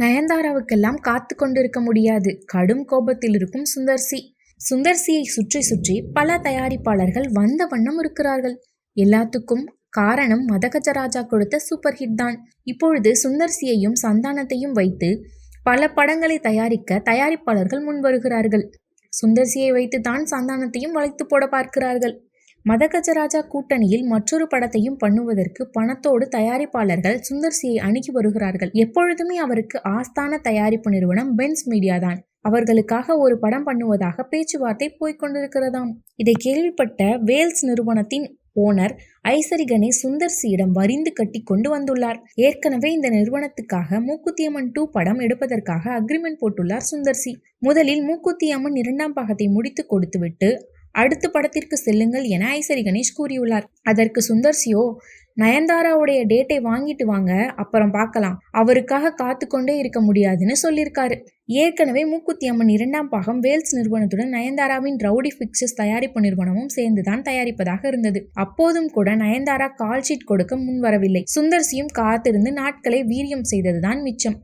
நயன்தாராவுக்கெல்லாம் காத்து கொண்டிருக்க முடியாது. கடும் கோபத்தில் இருக்கும் சுந்தர்சி. சுந்தர்சியை சுற்றி சுற்றி பல தயாரிப்பாளர்கள் வந்த வண்ணம் இருக்கிறார்கள். எல்லாத்துக்கும் காரணம் மதகஜராஜா கொடுத்த சூப்பர் ஹிட் தான். இப்பொழுது சுந்தர்சியையும் சந்தானத்தையும் வைத்து பல படங்களை தயாரிக்க தயாரிப்பாளர்கள் முன் வருகிறார்கள் சுந்தர்சியை வைத்து தான் சந்தானத்தையும் வளைத்து போட பார்க்கிறார்கள். மதகஜராஜா கூட்டணியில் மற்றொரு படத்தையும் பண்ணுவதற்கு பணத்தோடு தயாரிப்பாளர்கள் சுந்தர்சியை அணுகி வருகிறார்கள். எப்பொழுதுமே அவருக்கு ஆஸ்தான தயாரிப்பு நிறுவனம் பென்ஸ் மீடியா தான். அவர்களுக்காக ஒரு படம் பண்ணுவதாக பேச்சுவார்த்தை போய்கொண்டிருக்கிறதாம் இதை கேள்விப்பட்ட வேல்ஸ் நிறுவனத்தின் ஓனர் ஐசரி கணேஷ் சுந்தர்சியிடம் வரிந்து கட்டி கொண்டு வந்துள்ளார். ஏற்கனவே இந்த நிறுவனத்துக்காக மூக்குத்தியம்மன் டூ படம் எடுப்பதற்காக அக்ரிமெண்ட் போட்டுள்ளார் சுந்தர்சி முதலில் மூக்குத்தியம்மன் இரண்டாம் பாகத்தை முடித்து கொடுத்துவிட்டு அடுத்த படத்திற்கு செல்லுங்கள் என ஐசரி கணேஷ் கூறியுள்ளார். அதற்கு சுந்தர்சியோ நயன்தாராவுடைய டேட்டை வாங்கிட்டு வாங்க அப்புறம் பார்க்கலாம். அவருக்காக காத்து கொண்டே இருக்க முடியாதுன்னு சொல்லியிருக்காரு. ஏற்கனவே மூக்குத்தி அம்மன் இரண்டாம் பாகம் வேல்ஸ் நிறுவனத்துடன் நயன்தாராவின் ரவுடி பிக்சர்ஸ் தயாரிப்பு நிறுவனமும் சேர்ந்துதான் தயாரிப்பதாக இருந்தது. அப்போதும் கூட நயன்தாரா கால் ஷீட் கொடுக்க முன்வரவில்லை. சுந்தர்சியும் காத்திருந்து நாட்களை வீரியம் செய்ததுதான் மிச்சம்.